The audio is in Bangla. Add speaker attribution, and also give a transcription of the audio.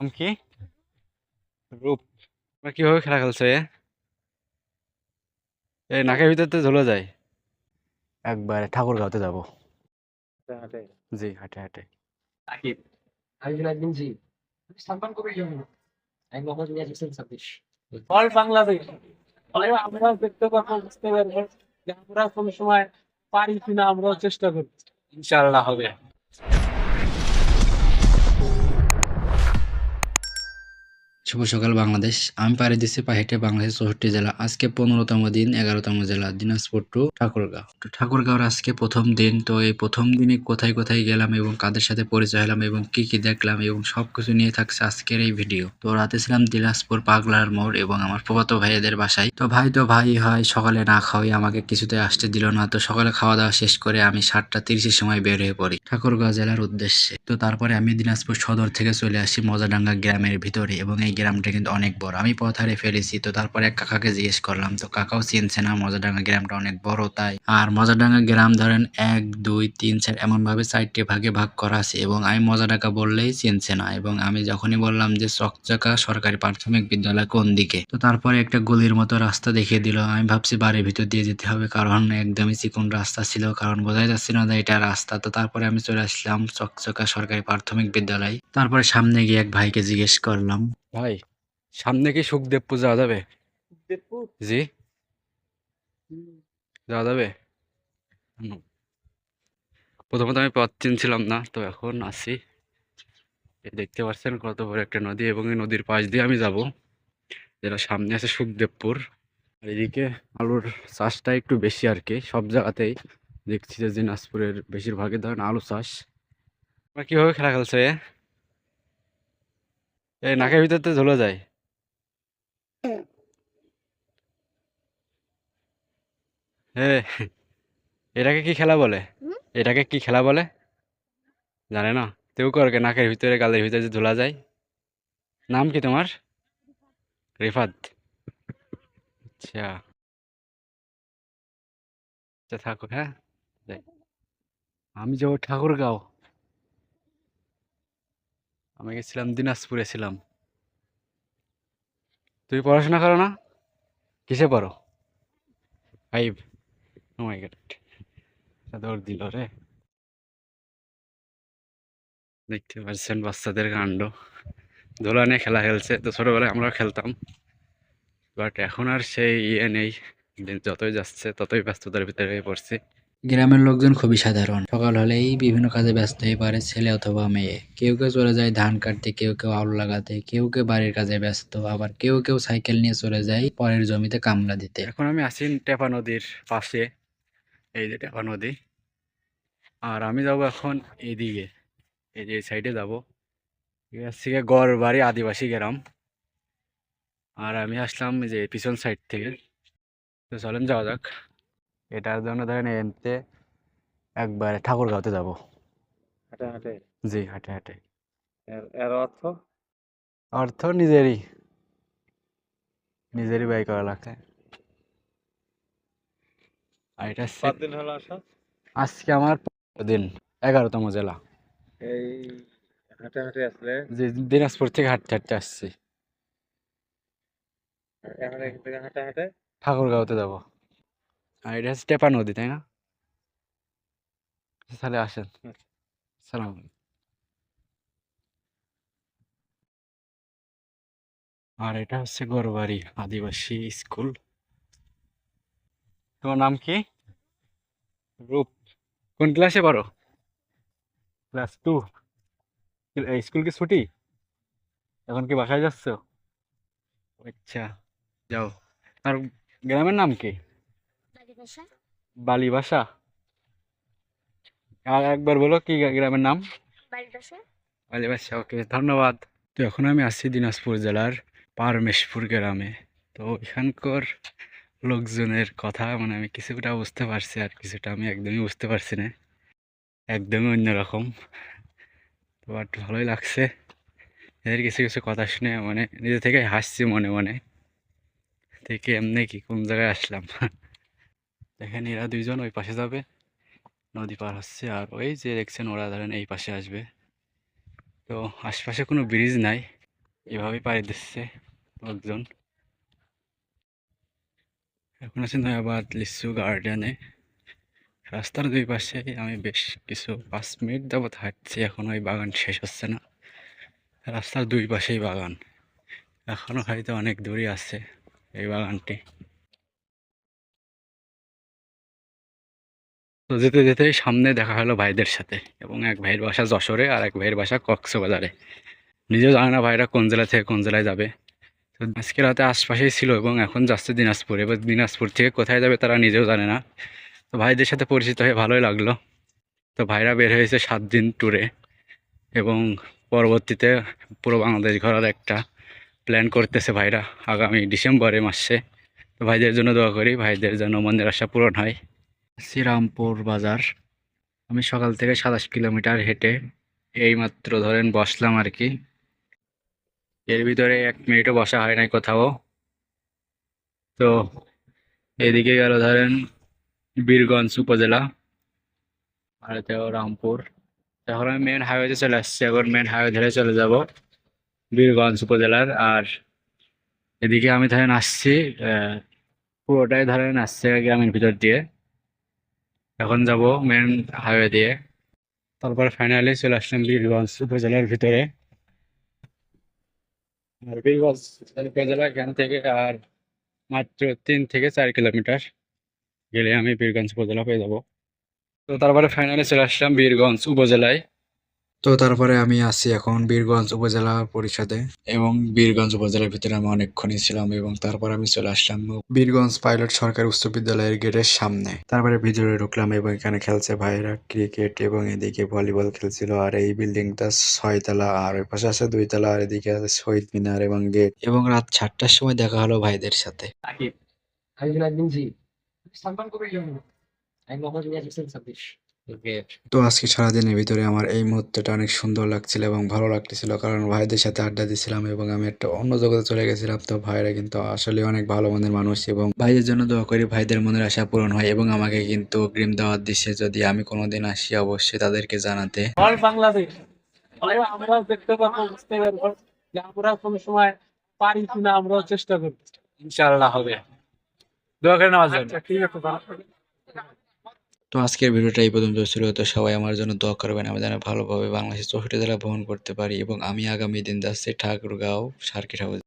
Speaker 1: নাম কি? রূপ। তোমরা কীভাবে খেলা খেলছো এ? এই নাকের ভিতর তো ঝুলে যায়। একবারে ঠাকুরগাঁওতে যাব। জি হাঁটে হাঁটে।
Speaker 2: অল বাংলাদেশ। অল আমরা দেখতে পারব বুঝতে পারব যে আমরা কোনো সময় পারি কিনা আমরাও চেষ্টা করি
Speaker 3: ইনশাআল্লাহ হবে।
Speaker 4: শুভ সকাল বাংলাদেশ। আমি পাড়ি দিচ্ছি পাহিটে বাংলাদেশের চৌষট্টি জেলা। আজকে পনেরোতম দিন, এগারোতম জেলা, দিনাজপুর টু ঠাকুরগাঁও। তো ঠাকুরগাঁওর আজকে প্রথম দিন, তো এই প্রথম দিনে কোথায় কোথায় গেলাম এবং কাদের সাথে পরিচয় হলাম এবং কি কি দেখলাম এবং সবকিছু নিয়ে থাকছে আজকের এই ভিডিও। তো রাতে ছিলাম দিনাজপুর পাগলার মোড় এবং আমার প্রপাত ভাইয়েদের বাসায়। তো ভাই তো ভাই হয়, সকালে না খাওয়াই আমাকে কিছুতে আসতে দিল না। তো সকালে খাওয়া দাওয়া শেষ করে আমি সাতটা তিরিশের সময় বের হয়ে পড়ি ঠাকুরগাঁও জেলার উদ্দেশ্যে। তো তারপরে আমি দিনাজপুর সদর থেকে চলে আসি মজাডাঙ্গা গ্রামের ভিতরে এবং এই গ্রামটা কিন্তু অনেক বড়। আমি পথ হারিয়ে ফেলেছি, তো তারপরে এক কাকাকে জিজ্ঞেস করলাম, তো কাকাও চিনছে না মজাডাঙ্গা গ্রামটা অনেক বড়, তাই? আর মজাডাঙ্গা গ্রাম ধরেন এক, দুই, তিন, চার এমন ভাবে চারটে ভাগে ভাগ করা আছে এবং আমি মজাডাঙ্গা বললেই চিনছে না এবং আমি যখনই বললাম যে চকচাকা সরকারি প্রাথমিক বিদ্যালয় কোন দিকে, তো তারপরে একটা গলির মতো রাস্তা দেখিয়ে দিল। আমি ভাবছি বাড়ির ভিতর দিয়ে যেতে হবে, কারণ একদমই চিকন রাস্তা ছিল, কারণ বোঝাই যাচ্ছে না যে এটা রাস্তা। তো তারপরে আমি চলে আসলাম চকচকা সরকারি প্রাথমিক বিদ্যালয়। তারপরে সামনে গিয়ে এক ভাইকে জিজ্ঞেস করলাম
Speaker 1: ভাই সামনে কি সুখদেবপুর যাওয়া যাবে? জি। যাওয়া যাবে? প্রথমত আমি পথ চিনছিলাম না তো এখন আসি দেখতে পাচ্ছেন কত বড় একটা নদী এবং এই নদীর পাশ দিয়ে আমি যাব যেটা সামনে আছে সুখদেবপুর। আর এদিকে আলুর চাষটা একটু বেশি আর কি সব জায়গাতেই দেখছি যে দিনাজপুরের বেশিরভাগই ধরেন আলু চাষ। কীভাবে খেলা খেলছো? এই নাকের ভিতর তো ঝুলে যায়। হে এটাকে কি খেলা বলে? এটাকে কি খেলা বলে? জানে না। তেও করকে নাকের ভিতরে গালের ভিতরে যে ঝোলা যায়। নাম কি তোমার? রিফাত। আচ্ছা। আচ্ছা থাকো হ্যাঁ। আমি যাব ঠাকুরগাঁও। আমি গেছিলাম দিনাজপুরে ছিলাম। তুমি পড়াশোনা করো না? কিসে পড়ো? ফাইভ। ও মাই গড দৌড় দিল রে। দেখতে পাচ্ছেন বাচ্চাদের কাণ্ড। দোলা নিয়ে খেলা খেলছে। তো ছোটবেলায় আমরাও খেলতাম। বাট এখন আর সেই ইয়ে নেই। যতই যাচ্ছে ততই ব্যস্ততার ভিতরে হয়ে পড়ছি।
Speaker 4: গ্রামের লোকজন খুবই সাধারণ। সকাল হলেই বিভিন্ন কাজে ব্যস্ত হয়ে পড়ে ছেলে অথবা মেয়ে। কেউ কেউ চলে যায় ধান কাটতে, কেউ কেউ আলু লাগাতে, কেউ কেউ বাড়ির কাজে ব্যস্ত, আবার কেউ কেউ সাইকেল নিয়ে চলে যায় পরের জমিতে কামলা দিতে।
Speaker 1: এখন আমি আছি টেপা নদীর পাশে, এই যে টেপা নদী। আর আমি যাব এখন এদিকে এই যে সাইডে যাব। হচ্ছে গড় বাড়ি আদিবাসী গ্রাম। আর আমি আসলাম যে পিছন সাইড থেকে। তো চলেন যাওয়া যাক। এটার জন্য ধরেন এনতে একবারে ঠাকুরগাঁওতে যাব।
Speaker 2: হাঁটে হাঁটে?
Speaker 1: জি হাঁটে হাঁটে।
Speaker 2: এর- অর্থ?
Speaker 1: অর্থ নিজেরই। নিজেরই ব্যয় করা লাগছে। আর এটা
Speaker 2: দিন হলো আসা?
Speaker 1: আজকে আমার দিন এগারোতম জেলা।
Speaker 2: এই হাঁটে হাঁটে আসলে?
Speaker 1: যে দিনাজপুর থেকে হাঁটতে হাঁটতে আসছি।
Speaker 2: এখন এখান থেকে হাঁটে হাঁটে?
Speaker 1: ঠাকুরগাঁওতে যাব। আর এটা হচ্ছে টেপা নদী তাই না? তাহলে আসেন। সালাম আর এটা হচ্ছে গড়বাড়ি আদিবাসী স্কুল। তোমার নাম কি? রূপ। কোন ক্লাসে পড়ো? Class two. স্কুল কি ছুটি? এখন কি বাসায় যাচ্ছ? আচ্ছা যাও। আর গ্রামের নাম কি?
Speaker 5: বাড়িবাসা
Speaker 1: বালি বাসা? আর একবার বলো কি গ্রামের নাম? বালি বাসা। ওকে ধন্যবাদ। তো এখন আমি আসছি দিনাজপুর জেলার পারমেশপুর গ্রামে। তো এখানকার লোকজনের কথা মানে আমি কিছুটা বুঝতে পারছি আর কিছুটা আমি একদমই বুঝতে পারছি না। একদমই অন্যরকম। তো বাট ভালোই লাগছে। এদের কিছু কিছু কথা শুনে মানে নিজে থেকে হাসছি মনে মনে। থেকে এমনি কি কোন জায়গায় আসলাম? দেখেন এরা দুইজন ওই পাশে যাবে, নদী পার হচ্ছে, আর ওই যে দেখছেন ওরা ধরেন এই পাশে আসবে। তো আশপাশে কোনো ব্রিজ নাই, এভাবেই পাড়ি দিচ্ছে লোকজন। এখন আছি নয়াবাদ লিচু গার্ডেনে রাস্তার দুই পাশে আমি বেশ কিছু পাঁচ মিনিট যাবত হাঁটছি, এখন ওই বাগান শেষ হচ্ছে না। রাস্তার দুই পাশেই বাগান এখনও হয়তো অনেক দূরই আছে এই বাগানটি। তো যেতে যেতে সামনে দেখা হলো ভাইদের সাথে এবং এক ভাইয়ের বাসা যশোরে আর এক ভাইয়ের বাসা কক্সবাজারে। নিজেও জানে না ভাইরা কোন জেলা থেকে কোন জেলায় যাবে। তো আজকে রাতে আশপাশেই ছিল এবং এখন যাচ্ছে দিনাজপুর। এবার দিনাজপুর থেকে কোথায় যাবে তারা নিজেও জানে না। তো ভাইদের সাথে পরিচিত হয়ে ভালোই লাগল। তো ভাইরা বের হয়েছে সাত দিন ট্যুরে এবং পরবর্তীতে পুরো বাংলাদেশ ঘোরার একটা প্ল্যান করতেছে ভাইরা আগামী ডিসেম্বরে মাসে। তো ভাইদের জন্য দোয়া করি, ভাইদের যেন মনের আশা পূরণ হয়। শ্রীরামপুর বাজার। আমি সকাল থেকে সাতাশ কিলোমিটার হেঁটে এইমাত্র ধরেন বসলাম আর কি। এর ভিতরে এক মিনিটও বসা হয় নাই কোথাও। তো এদিকে গেল ধরেন বীরগঞ্জ উপজেলা আর তো রামপুর। এখন আমি মেন হাইওয়েতে চলে আসছি, এখন মেন হাইওয়ে ধরে চলে যাব বীরগঞ্জ উপজেলার। আর এদিকে আমি ধরেন আসছি পুরোটাই ধরেন আসছে গ্রামের ভিতর দিয়ে। এখন যাব মেন হাইওয়ে দিয়ে। তারপর ফাইনালি চলে আসলাম বীরগঞ্জ উপজেলার ভিতরে। আর বীরগঞ্জ উপজেলা এখান থেকে আর মাত্র তিন থেকে চার কিলোমিটার গেলে আমি বীরগঞ্জ উপজেলা পেয়ে যাব। তো তারপরে ফাইনালি চলে আসলাম বীরগঞ্জ উপজেলায়।
Speaker 4: তো তারপরে আমি আছি এখন বীরগঞ্জ উপজেলা পরিষদে এবং বীরগঞ্জ উপজেলার ভিতরে আমি অনেকক্ষণই ছিলাম এবং তারপর আমি চলে আসলাম বীরগঞ্জ পাইলট সরকারি উচ্চ বিদ্যালয়ের গেটের সামনে। তারপরে ভিতরে ঢুকলাম এবং এখানে খেলছে ভাইরা ক্রিকেট এবং এদিকে ভলিবল খেলছিল আর এই বিল্ডিংটা ছয়তলা আর ওই পাশে আছে দুইতলা আর এদিকে আছে শহীদ মিনার এবং গেট এবং রাত সাতটার সময় দেখা হলো ভাইদের সাথে।
Speaker 3: সাকিব
Speaker 4: তো আজকে সারাদিনের ভিতরে আমার এই মুহূর্তটা অনেক সুন্দর লাগছিল এবং ভালো লাগতেছিল কারণ ভাইদের সাথে আড্ডা দিছিলাম এবং আমি একটা অন্য জগতে চলে গেছিলাম। তো ভাইরা কিন্তু আসলে অনেক ভালো মনের মানুষ এবং ভাইদের জন্য দোয়া করি ভাইদের মনের আশা পূরণ হয় এবং আমাকে কিন্তু অগ্রিম দাওয়াত দিচ্ছে যদি আমি কোনোদিন আসি অবশ্যই তাদেরকে জানাতে।
Speaker 2: বাংলাদেশ। আমরা দেখতে পারব বুঝতে পারব যে আমরা কোনো সময় পারি কিনা আমরাও চেষ্টা করব।
Speaker 1: ইনশাআল্লাহ হবে। দোয়া করে জন্য।
Speaker 2: আচ্ছা ঠিক আছে।
Speaker 4: তো আজকের ভিডিওটা এই পর্যন্ত ছিল। তো সবাই আমার জন্য দোয়া করবেন, আমি যেন ভালোভাবে বাংলাদেশের চৌষট্টি জেলা ভ্রমণ করতে পারি এবং আমি আগামী দিন যাচ্ছি ঠাকুরগাঁও সার্কিট হাউস।